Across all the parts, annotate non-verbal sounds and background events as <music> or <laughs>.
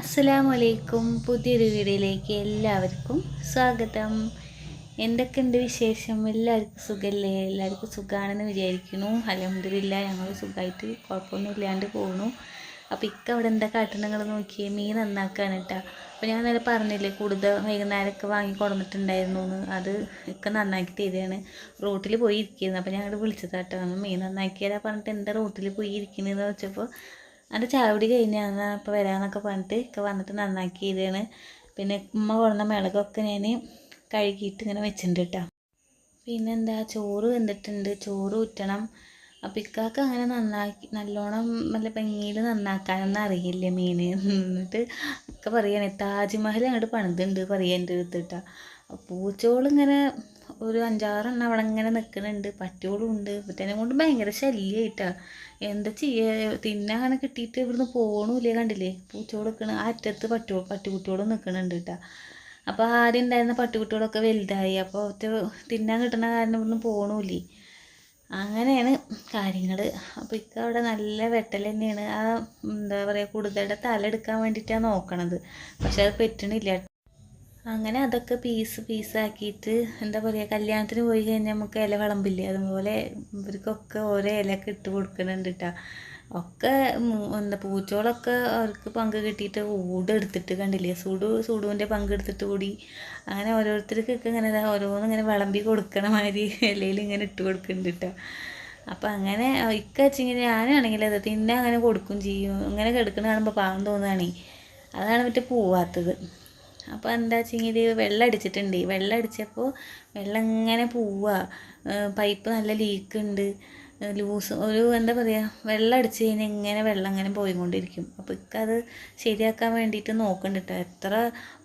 അസ്സലാമലൈക്കും. പുതിയൊരു വീഡിയോയിലേക്ക് എല്ലാവർക്കും സ്വാഗതം. എന്തൊക്കെയുണ്ട് വിശേഷം? എല്ലാവർക്കും സുഖമല്ലേ എല്ലാവർക്കും സുഖമാണെന്ന് വിചാരിക്കുന്നു. അലഹമില്ല ഞങ്ങൾ സുഖമായിട്ട് കുഴപ്പമൊന്നും ഇല്ലാണ്ട് പോകുന്നു അപ്പോൾ ഇക്ക അവിടെ എന്താ കാട്ടണങ്ങൾ നോക്കിയേ? മീൻ നന്നാക്കാണ് കേട്ടോ അപ്പോൾ ഞാൻ നേരെ പറഞ്ഞില്ലേ കൂടുതൽ വൈകുന്നേരമൊക്കെ വാങ്ങി കൊടുത്തിട്ടുണ്ടായിരുന്നു എന്ന് അത് ഇക്ക നന്നാക്കി തരികയാണ്. റോട്ടിൽ പോയി ഇരിക്കുന്നത് അപ്പോൾ ഞങ്ങൾ വിളിച്ചതാട്ടോ മീൻ നന്നാക്കിയതാ പറഞ്ഞിട്ട് എന്താ റോട്ടിൽ പോയി ഇരിക്കുന്നതെന്ന് വെച്ചപ്പോൾ എന്റെ ചാവടി കഴിഞ്ഞാണ് ഇപ്പോൾ വരാമെന്നൊക്കെ പറഞ്ഞിട്ട് ഒക്കെ വന്നിട്ട് നന്നാക്കി ഇതാണ് പിന്നെ ഉമ്മ കൊണ്ടുവന്ന മിളകൊക്കെ ഞാൻ കഴുകിയിട്ട് ഇങ്ങനെ വെച്ചിട്ടുണ്ട് കേട്ടോ പിന്നെന്താ ചോറ് വെന്തിട്ടുണ്ട്. ചോറ് ഊറ്റണം. അപ്പം ഇക്കാക്ക് അങ്ങനെ നന്നാക്കി നല്ലോണം നല്ല ഭംഗിയിൽ നന്നാക്കാനൊന്നും അറിയില്ല മീൻ <laughs> എന്നിട്ട് ഒക്കെ പറയണേ താജ്മഹൽ അങ്ങോട്ട് പണിതുണ്ട് പറയാൻ എന്റെ അടുത്ത് കേട്ടോ പൂച്ചോളിങ്ങനെ ഒരു അഞ്ചാറെണ്ണം അവിടെ ഇങ്ങനെ നിൽക്കുന്നുണ്ട് പട്ടിയോളും ഉണ്ട് ഇവറ്റനെ കൊണ്ട് ഭയങ്കര ശല്യമായിട്ടാ എന്താ ചെയ്യുക തിന്നാൻ അങ്ങനെ കിട്ടിയിട്ട് ഇവിടുന്ന് പോകണമില്ലേ കണ്ടില്ലേ? പൂച്ചോട് നിൽക്കണ ആ അറ്റത്ത് പട്ടി പട്ടിക്കുട്ടിയോടും നിൽക്കണുണ്ട് കേട്ടോ അപ്പോൾ ആദ്യം ഉണ്ടായിരുന്ന പട്ടിക്കുട്ടികളൊക്കെ വലുതായി. അപ്പോൾ തിന്നാൻ കിട്ടുന്ന കാരണം ഇവിടുന്ന് പോകണമില്ലേ അങ്ങനെയാണ് കാര്യങ്ങൾ അപ്പോൾ ഇക്ക അവിടെ നല്ല വെട്ടൽ തന്നെയാണ്. ആ എന്താ പറയുക കൂടുതലുടെ തല എടുക്കാൻ വേണ്ടിയിട്ടാണ് നോക്കണത്. പക്ഷെ അത് പറ്റണില്ല. അങ്ങനെ അതൊക്കെ പീസ് പീസാക്കിയിട്ട് എന്താ പറയുക കല്യാണത്തിന് പോയി കഴിഞ്ഞാൽ നമുക്ക് ഇല വിളമ്പില്ലേ? അതുപോലെ ഇവർക്കൊക്കെ ഓരോ ഇലയൊക്കെ ഇട്ട് കൊടുക്കുന്നുണ്ട് കേട്ടോ ഒക്കെ എന്താ പൂച്ചോളൊക്കെ അവർക്ക് പങ്ക് കിട്ടിയിട്ട് എടുത്തിട്ട് കണ്ടില്ലേ? സുഡു സുഡുവിന്റെ എടുത്തിട്ട് കൂടി അങ്ങനെ ഓരോരുത്തർക്കൊക്കെ ഇങ്ങനെ ഓരോന്നും ഇങ്ങനെ വിളമ്പി കൊടുക്കണ മാതിരി ഇലയിൽ ഇങ്ങനെ ഇട്ട് കൊടുക്കുന്നുണ്ട് കേട്ടോ അപ്പം അങ്ങനെ ഇക്ക വെച്ചിങ്ങനെ ഞാനാണെങ്കിൽ അത് തിന്നെ അങ്ങനെ കൊടുക്കും ചെയ്യും. അങ്ങനെ കിടക്കുന്ന കാണുമ്പോൾ പാവം തോന്നുകയാണേ അതാണ് മറ്റേ പോവാത്തത്. അപ്പോൾ എന്താ വെച്ചെങ്കിൽ വെള്ളം അടിച്ചിട്ടുണ്ട് വെള്ളം അടിച്ചപ്പോൾ വെള്ളം ഇങ്ങനെ പോവുക പൈപ്പ് നല്ല ലീക്ക് ഉണ്ട് ലൂസ് ഒരു എന്താ പറയുക വെള്ളം അടിച്ച് കഴിഞ്ഞാൽ ഇങ്ങനെ വെള്ളം ഇങ്ങനെ പോയിക്കൊണ്ടിരിക്കും അപ്പോൾ ഇക്കത് ശരിയാക്കാൻ വേണ്ടിയിട്ട് നോക്കുന്നുണ്ട് എത്ര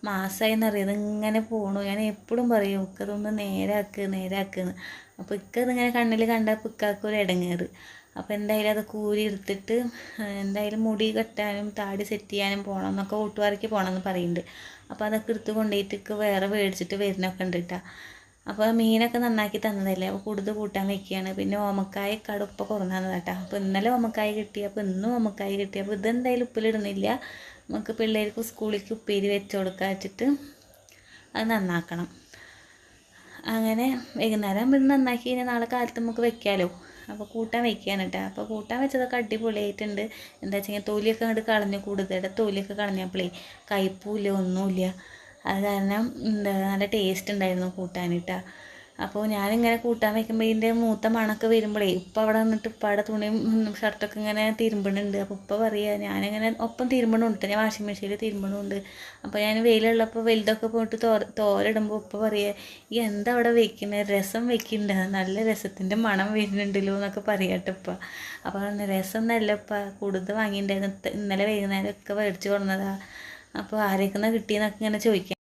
മാസമായി എന്നറിയത് ഇങ്ങനെ പോകണു ഞാൻ എപ്പോഴും പറയും ഇക്കതൊന്ന് നേരാക്ക് നേരാക്കുന്ന് അപ്പോൾ ഇക്കതിങ്ങനെ കണ്ണിൽ കണ്ടപ്പോൾ ഇക്കാക്കൊരു ഇടങ്ങേറ് അപ്പോൾ എന്തായാലും അത് കൂരി എടുത്തിട്ട് എന്തായാലും മുടി കെട്ടാനും താടി സെറ്റ് ചെയ്യാനും പോകണം എന്നൊക്കെ കൂട്ടുകാർക്ക് പോകണം എന്ന് പറയുന്നുണ്ട് അപ്പോൾ അതൊക്കെ എടുത്ത് കൊണ്ടുപോയിട്ട് വേറെ മേടിച്ചിട്ട് വരുന്നൊക്കെ ഉണ്ട് കേട്ടോ അപ്പോൾ മീനൊക്കെ നന്നാക്കി തന്നതല്ലേ? അപ്പോൾ കൂടുതൽ കൂട്ടാൻ വെക്കുകയാണ് പിന്നെ ഓമക്കായ കടുപ്പ കുറഞ്ഞതാണ് കേട്ടോ അപ്പോൾ ഇന്നലെ ഓമക്കായ കിട്ടി. അപ്പോൾ ഇന്നും ഓമക്കായ കിട്ടി. അപ്പോൾ ഇതെന്തായാലും ഉപ്പിലിടുന്നില്ല നമുക്ക് പിള്ളേർക്ക് സ്കൂളിലേക്ക് ഉപ്പേരി വെച്ച് കൊടുക്കാൻ വെച്ചിട്ട് അത് നന്നാക്കണം. അങ്ങനെ വൈകുന്നേരം ഇത് നന്നാക്കി കഴിഞ്ഞാൽ നാളെ കാലത്ത് നമുക്ക് വെക്കാമല്ലോ അപ്പോൾ കൂട്ടാൻ വയ്ക്കുകയാണ് കേട്ടോ അപ്പോൾ കൂട്ടാൻ വെച്ചതൊക്കെ അടിപൊളിയായിട്ടുണ്ട്. എന്താ വെച്ചാൽ തൊലിയൊക്കെ അങ്ങോട്ട് കളഞ്ഞു കൂടുതൽ തൊലിയൊക്കെ കളഞ്ഞപ്പോഴേ കയ്പൂല്ല ഒന്നുമില്ല. അത് കാരണം എന്താ നല്ല ടേസ്റ്റ് ഉണ്ടായിരുന്നു കൂട്ടാനിട്ടാ അപ്പോൾ ഞാനിങ്ങനെ കൂട്ടാൻ വയ്ക്കുമ്പോൾ ഇതിന്റെ മൂത്ത മണമൊക്കെ വരുമ്പോഴേ ഉപ്പ അവിടെ വന്നിട്ട് ഉപ്പയുടെ തുണിയും ഷർട്ടൊക്കെ ഇങ്ങനെ തിരുമ്പണുണ്ട്. അപ്പോൾ ഉപ്പ പറയുക ഞാനിങ്ങനെ ഒപ്പം തിരുമ്പണുണ്ട്. ഞാൻ വാഷിംഗ് മെഷീനിൽ തിരുമ്പണുണ്ട്. അപ്പോൾ ഞാൻ വെയിലുള്ളപ്പോൾ വലുതൊക്കെ പോയിട്ട് തോര തോരിടുമ്പോൾ ഉപ്പ പറയുക ഈ എന്താ അവിടെ വെക്കുന്നത് രസം വെക്കുന്നുണ്ട് നല്ല രസത്തിന്റെ മണം വരുന്നുണ്ടല്ലോ എന്നൊക്കെ പറയട്ടെ ഉപ്പ. അപ്പോൾ രസം നല്ല ഉപ്പ. കൂടുതൽ വാങ്ങിയിട്ടുണ്ടായിരുന്നു ഇന്നലെ വൈകുന്നേരമൊക്കെ മേടിച്ച് കൊടുന്നതാണ് അപ്പോൾ ആരേക്കുന്ന കിട്ടിയെന്നൊക്കെ ഇങ്ങനെ ചോദിക്കാം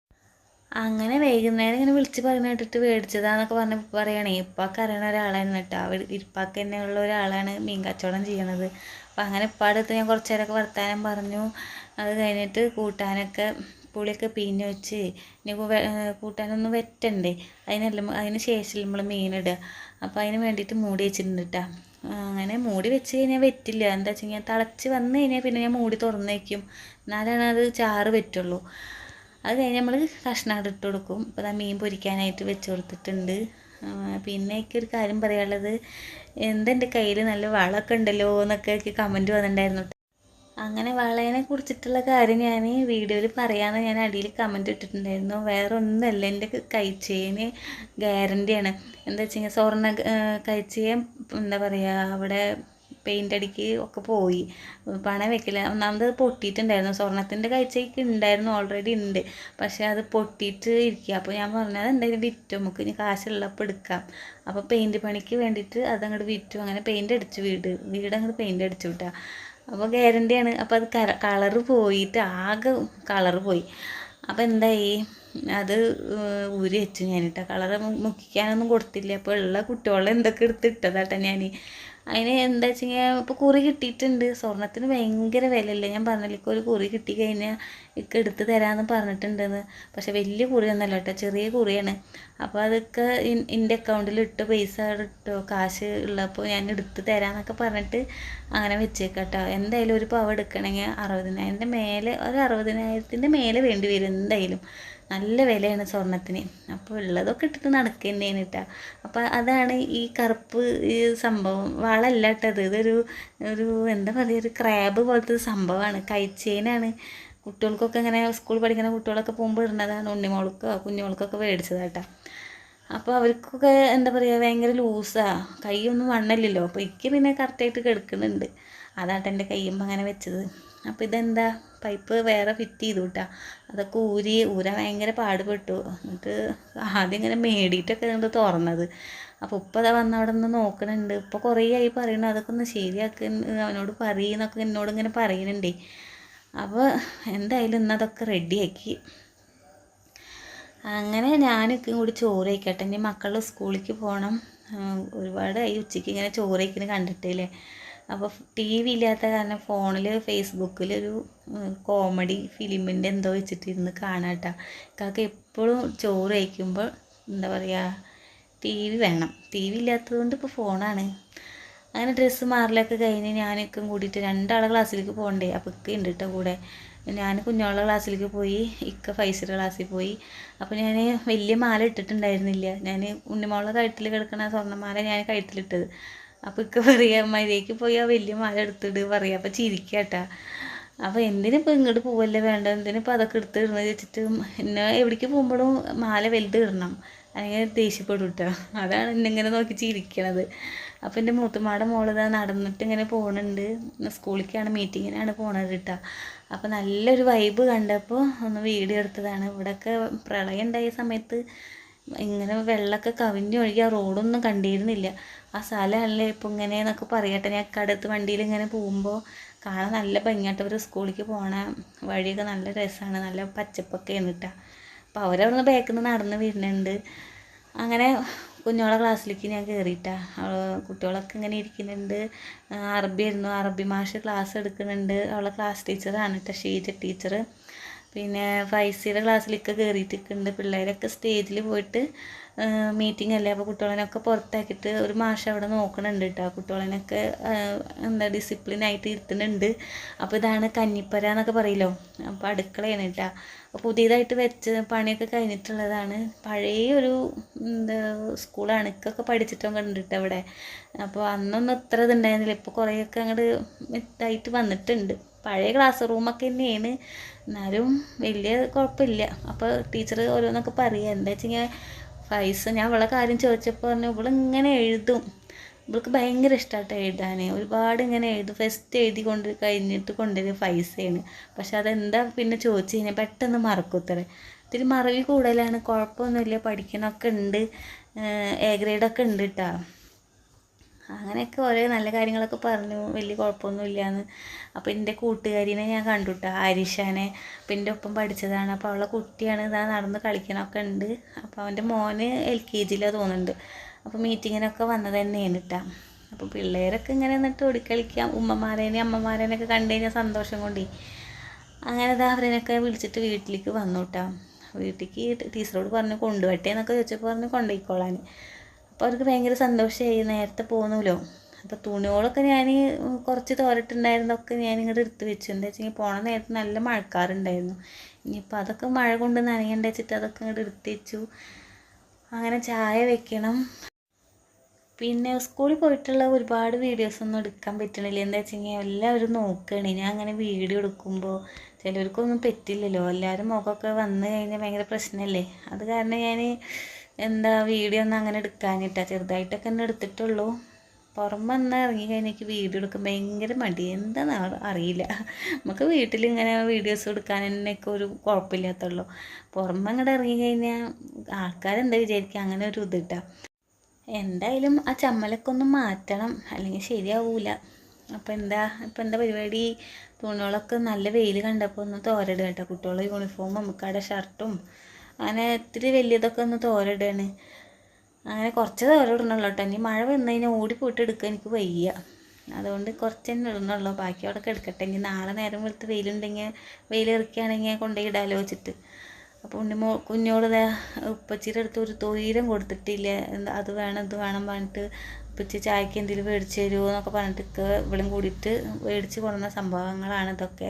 അങ്ങനെ വൈകുന്നേരം ഇങ്ങനെ വിളിച്ച് പറഞ്ഞു കേട്ടിട്ട് മേടിച്ചതാന്നൊക്കെ പറഞ്ഞ് പറയണേ. ഇപ്പൊക്കെ അറിയണ ഒരാളാണ് കേട്ടോ. അവർ ഇപ്പാക്ക് തന്നെ ഉള്ള ഒരാളാണ് മീൻ കച്ചവടം ചെയ്യണത്. അപ്പം അങ്ങനെ ഇപ്പാടത്ത് ഞാൻ കുറച്ച് നേരമൊക്കെ വർത്താനം പറഞ്ഞു. അത് കഴിഞ്ഞിട്ട് കൂട്ടാനൊക്കെ പുളിയൊക്കെ പിഴിഞ്ഞ് വെച്ച് ഇനി കൂട്ടാനൊന്നും വെറ്റണ്ടേ. അതിനെല്ലാം അതിന് ശേഷം നമ്മൾ മീനിടുക അപ്പോൾ അതിന് വേണ്ടിയിട്ട് മൂടി വെച്ചിട്ടുണ്ട് അങ്ങനെ മൂടി വെച്ച് കഴിഞ്ഞാൽ വെറ്റില്ല. എന്താ വെച്ച് കഴിഞ്ഞാൽ തിളച്ച് വന്ന് കഴിഞ്ഞാൽ പിന്നെ ഞാൻ മൂടി തുറന്നേക്കും. എന്നാലാണ് അത് ചാറ് പറ്റുള്ളൂ അത് കഴിഞ്ഞ് നമ്മൾ കഷ്ണം ഇട്ട് കൊടുക്കും. ഇപ്പോൾ ആ മീൻ പൊരിക്കാനായിട്ട് വെച്ച് കൊടുത്തിട്ടുണ്ട്. പിന്നെ എനിക്കൊരു കാര്യം പറയാനുള്ളത്. എന്തെന്റെ കയ്യിൽ നല്ല വളമൊക്കെ ഉണ്ടല്ലോ എന്നൊക്കെ എനിക്ക് കമന്റ് വന്നിട്ടുണ്ടായിരുന്നു. അങ്ങനെ വളയെ കുറിച്ചിട്ടുള്ള കാര്യം ഞാൻ വീഡിയോയിൽ പറയാമെന്ന് ഞാൻ അടിയിൽ കമന്റ് ഇട്ടിട്ടുണ്ടായിരുന്നു. വേറെ ഒന്നുമല്ല എന്റെ കൈച്ചേന് ഗ്യാരന്റിയാണ് എന്താ വെച്ച് കഴിഞ്ഞാൽ സ്വർണ കൈച്ചേൻ എന്താ പറയുക അവിടെ പെയിന്റ് അടിക്ക് ഒക്കെ പോയി. പണം വെക്കില്ല ഒന്നാമത് പൊട്ടിയിട്ടുണ്ടായിരുന്നു. സ്വർണത്തിന്റെ കാഴ്ചയ്ക്ക് ഉണ്ടായിരുന്നു ഓൾറെഡി ഉണ്ട് പക്ഷേ അത് പൊട്ടിയിട്ട് ഇരിക്കുക അപ്പോൾ ഞാൻ പറഞ്ഞത് എന്തായാലും വിറ്റു. നമുക്ക് ഇനി കാശുള്ളപ്പോൾ എടുക്കാം. അപ്പോൾ പെയിന്റ് പണിക്ക് വേണ്ടിയിട്ട് അതങ്ങോട്ട് വിറ്റു. അങ്ങനെ പെയിന്റ് അടിച്ചു വീട്. വീട് അങ്ങോട്ട് പെയിന്റ് അടിച്ചു വിട്ടാ അപ്പോൾ ഗ്യാരന്റിയാണ് അപ്പോൾ അത് കളറ് പോയിട്ട് ആകെ കളറ് പോയി. അപ്പോൾ എന്തായി? അത് ഊരി വെച്ചു ഞാനിട്ട കളർ മുക്കിക്കാനൊന്നും കൊടുത്തില്ല. അപ്പോൾ ഉള്ള കുട്ടികളെ എന്തൊക്കെ എടുത്തിട്ടതാട്ടെ ഞാൻ അതിന് എന്താ വെച്ച് കഴിഞ്ഞാൽ ഇപ്പോൾ കുറി കിട്ടിയിട്ടുണ്ട്. സ്വർണത്തിന് ഭയങ്കര വിലയല്ലേ. ഞാൻ പറഞ്ഞില്ലേ ഇപ്പോൾ ഒരു കുറി കിട്ടി കഴിഞ്ഞാൽ ഇക്ക് എടുത്ത് തരാമെന്ന് പറഞ്ഞിട്ടുണ്ടെന്ന്. പക്ഷെ വലിയ കുറിയൊന്നുമല്ല കേട്ടോ ചെറിയ കുറിയാണ്. അപ്പോൾ അതൊക്കെ എന്റെ അക്കൗണ്ടിൽ ഇട്ട് പൈസ ഇട്ടോ കാശ് ഉള്ളപ്പോൾ ഞാൻ എടുത്ത് തരാമെന്നൊക്കെ പറഞ്ഞിട്ട് അങ്ങനെ വെച്ചേക്കാട്ടോ എന്തായാലും ഒരു പവ എടുക്കണമെങ്കിൽ അറുപതിനായിരത്തിന്റെ മേലെ ഒരു അറുപതിനായിരത്തിന്റെ മേലെ വേണ്ടി വരും എന്തായാലും. നല്ല വിലയാണ് സ്വർണത്തിന്. അപ്പോൾ ഉള്ളതൊക്കെ ഇട്ടിട്ട് നടക്കുക തന്നെയാണ് കേട്ടോ അപ്പോൾ അതാണ് ഈ കറുപ്പ് ഈ സംഭവം. വളല്ല കേട്ടത് ഇതൊരു ഒരു എന്താ പറയുക ഒരു ക്രാബ് പോലത്തെ സംഭവമാണ്. കൈച്ചേനാണ് കുട്ടികൾക്കൊക്കെ ഇങ്ങനെ സ്കൂൾ പഠിക്കുന്ന കുട്ടികളൊക്കെ പോകുമ്പോൾ ഇടുന്നതാണ്. ഉണ്ണിമോൾക്കോ കുഞ്ഞുമോൾക്കൊക്കെ മേടിച്ചതാട്ടോ. അപ്പോൾ അവർക്കൊക്കെ എന്താ പറയുക ഭയങ്കര ലൂസാണ് കൈയൊന്നും വണ്ണല്ലല്ലോ അപ്പോൾ എനിക്ക് പിന്നെ കറക്റ്റായിട്ട് കിടക്കുന്നുണ്ട്. അതാട്ടെ എന്റെ കയ്യുമ്പോൾ അങ്ങനെ വെച്ചത്. അപ്പോൾ ഇതെന്താ? പൈപ്പ് വേറെ ഫിറ്റ് ചെയ്തു കേട്ടാ അതൊക്കെ ഊരി ഊരാൻ ഭയങ്കര പാടുപെട്ടു. എന്നിട്ട് ആദ്യം ഇങ്ങനെ മേടിയിട്ടൊക്കെ ഉണ്ട് തുറന്നത്. അപ്പോൾ ഉപ്പ അതാ വന്ന് അവിടെ നിന്ന് നോക്കണുണ്ട്. ഇപ്പോൾ കുറേ ആയി പറയണു. അതൊക്കെ ഒന്ന് ശരിയാക്കി അവനോട് പറയുന്നൊക്കെ എന്നോട് ഇങ്ങനെ പറയുന്നുണ്ടേ അപ്പോൾ എന്തായാലും ഇന്ന് അതൊക്കെ റെഡിയാക്കി അങ്ങനെ ഞാനൊക്കെ കൂടി ചോറ് കഴിക്കട്ടെ. ഇനി മക്കളുടെ സ്കൂളിലേക്ക് പോകണം ഒരുപാട് ഈ ഉച്ചയ്ക്ക് ഇങ്ങനെ ചോറ് കഴിക്കുന്നത് കണ്ടിട്ടില്ലേ? അപ്പോൾ ടി വി ഇല്ലാത്ത കാരണം ഫോണിൽ ഫേസ്ബുക്കിൽ ഒരു കോമഡി ഫിലിമിന്റെ എന്തോ വെച്ചിട്ടിരുന്ന് കാണാം കേട്ടോ കാക്ക എപ്പോഴും ചോറ് കഴിക്കുമ്പോൾ എന്താ പറയുക ടി വി വേണം. ടി വി ഇല്ലാത്തതുകൊണ്ട് ഇപ്പോൾ ഫോണാണ്. അങ്ങനെ ഡ്രസ്സ് മാറലൊക്കെ കഴിഞ്ഞ് ഞാനൊക്കെ കൂടിയിട്ട് രണ്ടാളെ ക്ലാസ്സിലേക്ക് പോകണ്ടേ? അപ്പോൾ ഇക്ക ഉണ്ട് കേട്ടോ കൂടെ. ഞാൻ കുഞ്ഞോളെ ക്ലാസ്സിലേക്ക് പോയി ഇക്ക ഫൈസയുടെ ക്ലാസ്സിൽ പോയി. അപ്പോൾ ഞാൻ വലിയ മാല ഇട്ടിട്ടുണ്ടായിരുന്നില്ല. ഞാൻ ഉണ്ണിമോളെ കഴുത്തിൽ കിടക്കുന്ന സ്വർണമാല ഞാൻ കഴുത്തിലിട്ടത്. അപ്പോൾ ഇക്ക പറയാ മര്യാദയ്ക്ക് പോയി ആ വലിയ മാല എടുത്തിട്ട് പറയാം. അപ്പോൾ ചിരിക്കാട്ടാ. അപ്പോൾ എന്തിനിപ്പോൾ ഇങ്ങോട്ട് പോവല്ലേ വേണ്ട എന്തിനിപ്പോൾ അതൊക്കെ എടുത്ത് ഇടുന്നത് വെച്ചിട്ട് എന്നെ എവിടേക്ക് പോകുമ്പോഴും മാല വലുത് ഇടണം. അല്ലെങ്കിൽ ദേഷ്യപ്പെടും കേട്ടോ അതാണ് എന്നെ നോക്കി ചിരിക്കണത്. അപ്പോൾ എന്റെ മൂത്തുമാടെ മോൾ നടന്നിട്ട് ഇങ്ങനെ പോകുന്നുണ്ട് സ്കൂളിലേക്കാണ് മീറ്റിങ്ങിനാണ് പോണത് കേട്ടോ അപ്പോൾ നല്ലൊരു വൈബ് കണ്ടപ്പോൾ ഒന്ന് വീഡിയോ എടുത്തതാണ്. ഇവിടെയൊക്കെ പ്രളയം ഉണ്ടായ സമയത്ത് ഇങ്ങനെ വെള്ളമൊക്കെ കവിഞ്ഞൊഴുകി ആ റോഡൊന്നും കണ്ടിരുന്നില്ല. ആ സ്ഥലമല്ലേ ഇപ്പം ഇങ്ങനെയെന്നൊക്കെ പറയട്ടെ. ഞാൻ കടുത്ത് വണ്ടിയിൽ ഇങ്ങനെ പോകുമ്പോൾ കാണാൻ നല്ല ഭംഗിയായിട്ട് അവർ സ്കൂളിലേക്ക് പോണ വഴിയൊക്കെ നല്ല രസമാണ് നല്ല പച്ചപ്പൊക്കെ കേട്ടോ അപ്പോൾ അവരവിടുന്ന് ബാക്കിൽ നിന്ന് നടന്ന് വരുന്നുണ്ട്. അങ്ങനെ കുഞ്ഞോളെ ക്ലാസ്സിലേക്ക് ഞാൻ കയറിയിട്ടാ കുട്ടികളൊക്കെ ഇങ്ങനെ ഇരിക്കുന്നുണ്ട്. അറബി ആയിരുന്നു. അറബി മാഷ് ക്ലാസ് എടുക്കുന്നുണ്ട്. അവളെ ക്ലാസ് ടീച്ചറാണ് കേട്ടോ ഷീജ ടീച്ചർ പിന്നെ ഫൈസിയുടെ ക്ലാസ്സിലൊക്കെ കയറിയിട്ടുണ്ട് പിള്ളേരൊക്കെ സ്റ്റേജിൽ പോയിട്ട് മീറ്റിംഗ് അല്ലേ? അപ്പോൾ കുട്ടികളെയൊക്കെ പുറത്താക്കിയിട്ട് ഒരു മാഷ അവിടെ നോക്കണുണ്ട് കേട്ടോ. കുട്ടികളെയൊക്കെ എന്താ ഡിസിപ്ലിനായിട്ട് ഇരുത്തുന്നുണ്ട്. അപ്പോൾ ഇതാണ് കന്നിപ്പര എന്നൊക്കെ പറയില്ലോ. അപ്പോൾ അടുക്കളയാണ് കേട്ടോ. അപ്പോൾ പുതിയതായിട്ട് വെച്ച് പണിയൊക്കെ കഴിഞ്ഞിട്ടുള്ളതാണ്. പഴയ ഒരു എന്താ സ്കൂളാണ്. ഇക്കൊക്കെ പഠിച്ചിട്ടൊക്കെ ഉണ്ട് അവിടെ അപ്പോൾ അന്നൊന്നും ഇത്ര ഇതുണ്ടായിരുന്നില്ല. ഇപ്പോൾ കുറേയൊക്കെ അങ്ങോട്ട് ഇതായിട്ട് വന്നിട്ടുണ്ട്. പഴയ ക്ലാസ് റൂമൊക്കെ തന്നെയാണ്. എന്നാലും വലിയ കുഴപ്പമില്ല. അപ്പോൾ ടീച്ചർ ഓരോന്നൊക്കെ പറയുക എന്താ വെച്ച് കഴിഞ്ഞാൽ ഫൈസ് ഞാൻ അവളെ കാര്യം ചോദിച്ചപ്പോൾ പറഞ്ഞു ഇവളിങ്ങനെ എഴുതും. ഇവൾക്ക് ഭയങ്കര ഇഷ്ടമായിട്ട് എഴുതാൻ ഒരുപാട് ഇങ്ങനെ എഴുതും. ഫസ്റ്റ് എഴുതി കൊണ്ട് കഴിഞ്ഞിട്ട് കൊണ്ടുവരും ഫൈസയാണ്. പക്ഷെ അതെന്താ പിന്നെ ചോദിച്ചു കഴിഞ്ഞാൽ പെട്ടെന്ന് മറക്കൂത്തറ. ഇത്തിരി മറവി കൂടുതലാണ് കുഴപ്പമൊന്നുമില്ല. പഠിക്കണമൊക്കെ ഉണ്ട്. എ ഗ്രേഡൊക്കെ ഉണ്ട് കേട്ടോ അങ്ങനെയൊക്കെ ഓരോ നല്ല കാര്യങ്ങളൊക്കെ പറഞ്ഞു. വലിയ കുഴപ്പമൊന്നുമില്ലയെന്ന് അപ്പോൾ എന്റെ കൂട്ടുകാരിനെ ഞാൻ കണ്ടു കേട്ടോ ആരിഷാനെ. അപ്പം എന്റെ ഒപ്പം പഠിച്ചതാണ്. അപ്പോൾ അവളെ കുട്ടിയാണ് ഇതാ നടന്ന് കളിക്കണമൊക്കെ ഉണ്ട്. അപ്പോൾ അവന്റെ മോന് എൽ കെ ജിയിലാണ് തോന്നുന്നുണ്ട്. അപ്പോൾ മീറ്റിങ്ങിനൊക്കെ വന്നത് തന്നെയാണ് കേട്ടോ അപ്പോൾ പിള്ളേരൊക്കെ ഇങ്ങനെ എന്നിട്ട് ഓടിക്കളിക്കാം. ഉമ്മമാരേനെയും അമ്മമാരേനെയൊക്കെ കണ്ടു കഴിഞ്ഞാൽ സന്തോഷം കൊണ്ടേ. അങ്ങനെ ഇതാ അവരനൊക്കെ വിളിച്ചിട്ട് വീട്ടിലേക്ക് വന്നു കേട്ടോ വീട്ടിലേക്ക് ടീച്ചറോട് പറഞ്ഞു കൊണ്ടുവട്ടെ എന്നൊക്കെ ചോദിച്ചപ്പോൾ പറഞ്ഞു കൊണ്ടുപോയിക്കോളാൻ അപ്പോൾ അവർക്ക് ഭയങ്കര സന്തോഷമായി നേരത്തെ പോകുന്നല്ലോ അപ്പോൾ തുണികളൊക്കെ ഞാൻ കുറച്ച് തോരട്ടുണ്ടായിരുന്നതൊക്കെ ഞാൻ ഇങ്ങോട്ട് എടുത്ത് വെച്ചു. എന്താ വെച്ചാൽ പോണ നേരത്ത് നല്ല മഴക്കാറുണ്ടായിരുന്നു. ഇനിയിപ്പോൾ അതൊക്കെ മഴ കൊണ്ട് നനയണ്ട വെച്ചിട്ട് അതൊക്കെ ഇങ്ങോട്ട് എടുത്ത് വെച്ചു. അങ്ങനെ ചായ വെക്കണം. പിന്നെ സ്കൂളിൽ പോയിട്ടുള്ള ഒരുപാട് വീഡിയോസ് ഒന്നും എടുക്കാൻ പറ്റണില്ല. എന്താ വെച്ച് കഴിഞ്ഞാൽ എല്ലാവരും നോക്കുകയാണ് ഞാൻ അങ്ങനെ വീഡിയോ എടുക്കുമ്പോൾ ചിലർക്കൊന്നും പറ്റില്ലല്ലോ. എല്ലാവരും മുഖമൊക്കെ വന്നു കഴിഞ്ഞാൽ ഭയങ്കര പ്രശ്നമല്ലേ അത് കാരണം ഞാൻ എന്താ വീഡിയോ ഒന്നും അങ്ങനെ എടുക്കാനിട്ട. ചെറുതായിട്ടൊക്കെ തന്നെ എടുത്തിട്ടുള്ളൂ. പുറമെ ഇറങ്ങി കഴിഞ്ഞാൽ വീഡിയോ എടുക്കാൻ ഭയങ്കര മടി. എന്താണെന്ന് അറിയില്ല. നമുക്ക് വീട്ടിൽ ഇങ്ങനെ വീഡിയോസ് എടുക്കാൻ തന്നെയൊക്കെ ഒരു കുഴപ്പമില്ലാത്തുള്ളൂ. പുറമെ അങ്ങോട്ട് ഇറങ്ങി കഴിഞ്ഞാൽ ആൾക്കാരെന്താ വിചാരിക്കുക അങ്ങനെ ഒരു ഇതിട്ടാ എന്തായാലും ആ ചമ്മലൊക്കെ ഒന്ന് മാറ്റണം. അല്ലെങ്കിൽ ശരിയാവൂല. അപ്പോൾ എന്താ ഇപ്പം എന്താ പരിപാടി? തുണികളൊക്കെ നല്ല വെയിൽ കണ്ടപ്പോൾ ഒന്ന് തോരടുക കേട്ടോ. കുട്ടികളുടെ യൂണിഫോമും നമുക്കവിടെ ഷർട്ടും അങ്ങനെ ഇത്തിരി വലിയതൊക്കെ ഒന്ന് തോരയിടുകയാണ് അങ്ങനെ കുറച്ച് തോര ഇടണുള്ളൂ കേട്ടോ. ഇനി മഴ വന്നു കഴിഞ്ഞാൽ ഓടിപ്പോയിട്ട് എടുക്കാൻ എനിക്ക് വയ്യ. അതുകൊണ്ട് കുറച്ച് തന്നെ ഇടുന്നുള്ളൂ. ബാക്കി അവിടെ എടുക്കട്ടെ. ഇനി നാളെ നേരം വെളുത്ത് വെയിലുണ്ടെങ്കിൽ വെയിൽ ഇറക്കുകയാണെങ്കിൽ കൊണ്ടുപോയി ഇടാലോ വെച്ചിട്ട്. അപ്പോൾ കുഞ്ഞോട് ഉപ്പച്ചിയുടെ അടുത്ത് ഒരു തൊയിരം കൊടുത്തിട്ടില്ല. അത് വേണം ഇത് വേണം പറഞ്ഞിട്ട് ഉപ്പച്ചി ചായക്ക് എന്തെങ്കിലും മേടിച്ച് തരുമോ എന്നൊക്കെ പറഞ്ഞിട്ട് ഇവളും കൂടിയിട്ട് മേടിച്ച് കൊണ്ടുവന്ന സംഭവങ്ങളാണ് ഇതൊക്കെ.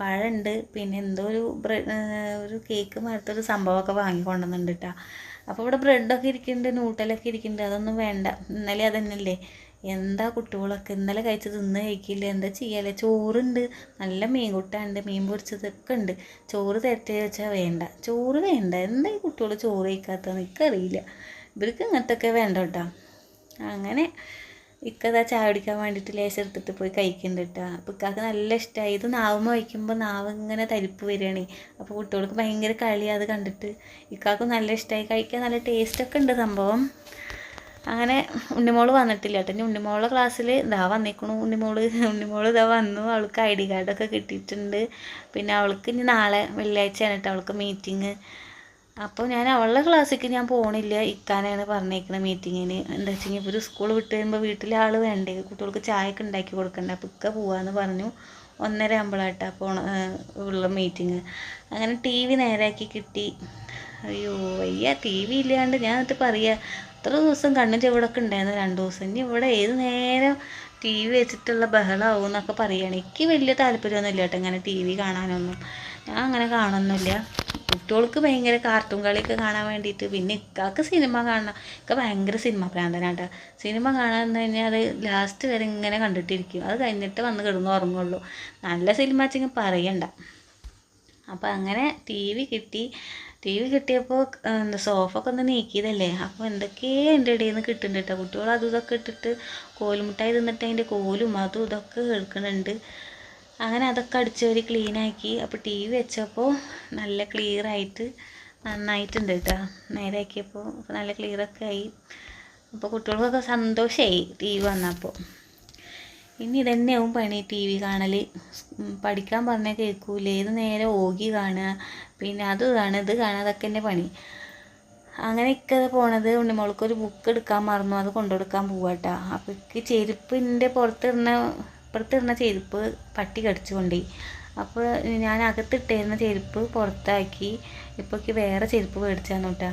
പഴമുണ്ട് പിന്നെ എന്തോ ഒരു ബ്രെഡ് ഒരു കേക്ക് മരത്തൊരു സംഭവമൊക്കെ വാങ്ങി കൊണ്ടുവന്നിട്ടുണ്ട് കേട്ടോ അപ്പോൾ ഇവിടെ ബ്രെഡൊക്കെ ഇരിക്കുന്നുണ്ട് നൂട്ടലൊക്കെ ഇരിക്കുന്നുണ്ട്. അതൊന്നും വേണ്ട. ഇന്നലെ അതന്നെയല്ലേ. എന്താ കുട്ടികളൊക്കെ ഇന്നലെ കഴിച്ചത് ഇന്ന് കഴിക്കില്ല. എന്താ ചെയ്യാല്ലേ? ചോറുണ്ട്. നല്ല മീൻ കൂട്ടാണ്ട് മീൻ പൊരിച്ചതൊക്കെ ഉണ്ട്. ചോറ് തരട്ടെ വെച്ചാൽ വേണ്ട. ചോറ് വേണ്ട. എന്താ ഈ കുട്ടികൾ ചോറ് കഴിക്കാത്തതെന്ന് എനിക്കറിയില്ല. ഇവർക്ക് ഇങ്ങനത്തൊക്കെ വേണ്ട കേട്ടോ അങ്ങനെ ഇക്കതാ ചായ കുടിക്കാൻ വേണ്ടിയിട്ട് ലേശം എടുത്തിട്ട് പോയി കഴിക്കുന്നുണ്ട് കേട്ടോ അപ്പോൾ ഇക്കാക്ക് നല്ല ഇഷ്ടമായി ഇത് നാവുമ്പോൾ വയ്ക്കുമ്പോൾ നാവ് ഇങ്ങനെ തരിപ്പ് വരികയാണ് അപ്പോൾ കുട്ടികൾക്ക് ഭയങ്കര കളി അത് കണ്ടിട്ട്. ഇക്കാക്ക് നല്ല ഇഷ്ടമായി കഴിക്കാൻ നല്ല ടേസ്റ്റൊക്കെ ഉണ്ട് സംഭവം. അങ്ങനെ ഉണ്ണിമോൾ വന്നിട്ടില്ല കേട്ടോ ഇനി ഉണ്ണിമോളെ ക്ലാസ്സിൽ ഇതാ വന്നേക്കണു. ഉണ്ണിമോൾ ഉണ്ണിമോൾ ഇതാ വന്നു. അവൾക്ക് ഐ ഡി കാർഡൊക്കെ കിട്ടിയിട്ടുണ്ട്. പിന്നെ അവൾക്ക് ഇനി നാളെ വെള്ളിയാഴ്ചയാണ് കേട്ടോ അവൾക്ക് മീറ്റിങ് അപ്പോൾ ഞാൻ അവളുടെ ക്ലാസ്സിലേക്ക് ഞാൻ പോകണില്ല ഇക്കാനാണ് പറഞ്ഞേക്കുന്നത് മീറ്റിങ്ങിന് എന്താ വെച്ചെങ്കിൽ ഒരു സ്കൂൾ വിട്ട് കഴിയുമ്പോൾ വീട്ടിലെ ആൾ വേണ്ടേ? കുട്ടികൾക്ക് ചായയൊക്കെ ഉണ്ടാക്കി കൊടുക്കണ്ടേ? അപ്പോൾ ഇക്ക പോവാന്ന് പറഞ്ഞു. ഒന്നര ആകുമ്പോഴാട്ടാ പോണ ഉള്ള മീറ്റിങ് അങ്ങനെ ടി വി നേരാക്കി കിട്ടി. അയ്യോ വയ്യ ടി വി ഇല്ലാണ്ട് ഞാൻ എന്നിട്ട് പറയുക അത്ര ദിവസം കണ്ണും ചെവിടൊക്കെ ഉണ്ടായിരുന്നു? രണ്ട് ദിവസം. ഇനി ഇവിടെ ഏത് നേരം ടി വി വെച്ചിട്ടുള്ള ബഹളമാവും എന്നൊക്കെ പറയുകയാണ് എനിക്ക് വലിയ താല്പര്യമൊന്നും ഇല്ല കേട്ടോ ഇങ്ങനെ ടി വി കാണാനൊന്നും. ഞാൻ അങ്ങനെ കാണുന്നില്ല കുട്ടികൾക്ക് ഭയങ്കര കാർട്ടൂൺ കളിയൊക്കെ കാണാൻ വേണ്ടിയിട്ട് പിന്നെ ഇക്കാക്ക് സിനിമ കാണണം. ഇക്ക ഭയങ്കര സിനിമ പ്രാന്തനാട്ടോ സിനിമ കാണാൻ തന്നെ അത് ലാസ്റ്റ് വരെ ഇങ്ങനെ കണ്ടിട്ടിരിക്കും. അത് കഴിഞ്ഞിട്ട് വന്ന് കിടന്ന് ഉറങ്ങുള്ളൂ. നല്ല സിനിമ വെച്ചെങ്കിൽ പറയണ്ട. അപ്പോൾ അങ്ങനെ ടി വി കിട്ടി. ടി വി കിട്ടിയപ്പോൾ എന്താ സോഫ ഒക്കെ ഒന്ന് നീക്കിയതല്ലേ? അപ്പോൾ എന്തൊക്കെയോ എന്റെ ഇടയിൽ നിന്ന് കിട്ടുന്നുണ്ട് കേട്ടോ കുട്ടികൾ അതും ഇതൊക്കെ ഇട്ടിട്ട് കോലുമുട്ടായി തിന്നിട്ട് അതിന്റെ കോലും അതും ഇതൊക്കെ കേൾക്കുന്നുണ്ട്. അങ്ങനെ അതൊക്കെ അടിച്ച് ക്ലീൻ ക്ലീനാക്കി അപ്പോൾ ടി വി വെച്ചപ്പോൾ നല്ല ക്ലിയറായിട്ട് നന്നായിട്ടുണ്ട് കേട്ടോ നേരാക്കിയപ്പോൾ നല്ല ക്ലിയറൊക്കെ ആയി. അപ്പോൾ കുട്ടികൾക്കൊക്കെ സന്തോഷമായി ടി വി വന്നപ്പോൾ ഇനി ഇതന്നെയാവും പണി ടി വി കാണൽ പഠിക്കാൻ പറഞ്ഞാൽ കേൾക്കൂല ഏത് നേരെ ഓകി കാണുക. പിന്നെ അത് കാണുക ഇത് കാണുക അതൊക്കെ തന്നെ പണി. അങ്ങനെ ഇക്കത് പോണത് ഉണ്ണിമോൾക്കൊരു ബുക്ക് എടുക്കാൻ മറന്നു. അത് കൊണ്ടുകൊടുക്കാൻ പോവാട്ടാ അപ്പോൾ ഇക്ക് ചെരുപ്പിന്റെ പുറത്തിടുന്ന ഇപ്പുറത്തിടുന്ന ചെരുപ്പ് പട്ടി കടിച്ചു കൊണ്ടുപോയി അപ്പോൾ ഞാൻ അകത്തിട്ടിരുന്ന ചെരുപ്പ് പുറത്താക്കി. ഇപ്പോൾ വേറെ ചെരുപ്പ് മേടിച്ചാന്ന് കേട്ടോ.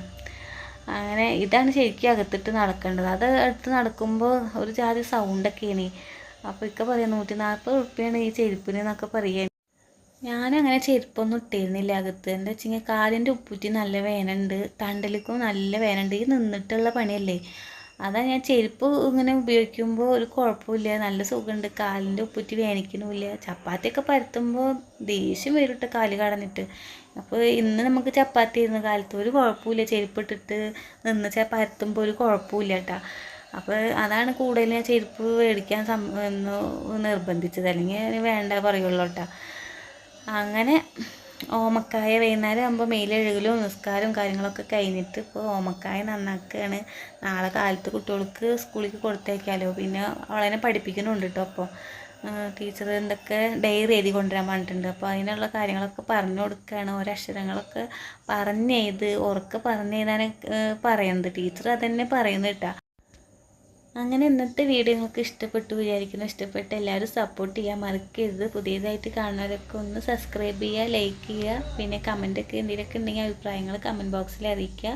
അങ്ങനെ ഇതാണ് ശരിക്കും അകത്തിട്ട് നടക്കേണ്ടത്. അത് എടുത്ത് നടക്കുമ്പോൾ ഒരു ജാതി സൗണ്ടൊക്കെയാണ് അപ്പോൾ ഇക്ക പറയാം നൂറ്റി നാൽപ്പത് റുപ്യാണ് ഈ ചെരുപ്പിന് എന്നൊക്കെ പറയാൻ ഞാനങ്ങനെ ചെരുപ്പൊന്നും ഇട്ടിരുന്നില്ല അകത്ത്. എന്താ വെച്ചാൽ കാലിന്റെ ഉപ്പുറ്റി നല്ല വേനുണ്ട് തണ്ടലിക്കും നല്ല വേനുണ്ട്. ഈ നിന്നിട്ടുള്ള പണിയല്ലേ? അതാ ഞാൻ ചെരുപ്പ് ഇങ്ങനെ ഉപയോഗിക്കുമ്പോൾ ഒരു കുഴപ്പമില്ല നല്ല സുഖമുണ്ട്. കാലിന്റെ ഉപ്പുറ്റി വേനിക്കണമില്ല ചപ്പാത്തിയൊക്കെ പരത്തുമ്പോൾ ദേഷ്യം വരും കാൽ കടന്നിട്ട്. അപ്പോൾ ഇന്ന് നമുക്ക് ചപ്പാത്തി ഇരുന്ന കാലത്ത് ഒരു കുഴപ്പമില്ല. ചെരുപ്പ് ഇട്ടിട്ട് നിന്ന് പരത്തുമ്പോൾ ഒരു കുഴപ്പമില്ല കേട്ടോ അപ്പോൾ അതാണ് കൂടുതൽ ഞാൻ ചെരുപ്പ് മേടിക്കാൻ സം നിർബന്ധിച്ചത്. അല്ലെങ്കിൽ വേണ്ട പറയുള്ളൂ കേട്ടോ അങ്ങനെ ഓമക്കായ വൈകുന്നേരം ആകുമ്പോൾ മെയിലെഴുകലും നിസ്കാരവും കാര്യങ്ങളൊക്കെ കഴിഞ്ഞിട്ട് ഇപ്പോൾ ഓമക്കായ നന്നാക്കുകയാണ്. നാളെ കാലത്ത് കുട്ടികൾക്ക് സ്കൂളിലേക്ക് കൊടുത്തേക്കാലോ. പിന്നെ അവളെ പഠിപ്പിക്കുന്നുണ്ട് കേട്ടോ അപ്പോൾ. ടീച്ചർ എന്തൊക്കെ ഡയറി എഴുതി കൊണ്ടുവരാൻ പറഞ്ഞിട്ടുണ്ട്. അപ്പോൾ അതിനുള്ള കാര്യങ്ങളൊക്കെ പറഞ്ഞു കൊടുക്കുകയാണ്. ഓരോ അക്ഷരങ്ങളൊക്കെ പറഞ്ഞെഴുത് ഉറക്കെ പറഞ്ഞെഴുതാനൊക്കെ പറയുന്നത് ടീച്ചർ അതന്നെ പറയുന്നത് കേട്ടോ. അങ്ങനെ ഇന്നത്തെ വീഡിയോ നിങ്ങൾക്ക് ഇഷ്ടപ്പെട്ടു വിചാരിക്കുന്നു. ഇഷ്ടപ്പെട്ട് എല്ലാവരും സപ്പോർട്ട് ചെയ്യാൻ മറക്കരുത്. പുതിയതായിട്ട് കാണുന്നവരൊക്കെ ഒന്ന് സബ്സ്ക്രൈബ് ചെയ്യുക ലൈക്ക് ചെയ്യുക പിന്നെ കമന്റൊക്കെ എന്തെങ്കിലുമൊക്കെ ഉണ്ടെങ്കിൽ അഭിപ്രായങ്ങൾ കമന്റ് ബോക്സിൽ അറിയിക്കുക.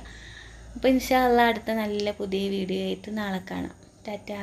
അപ്പോൾ ഇൻഷാല്ല അടുത്ത നല്ല പുതിയ വീഡിയോ ആയിട്ട് നാളെ കാണാം. ടാറ്റാ.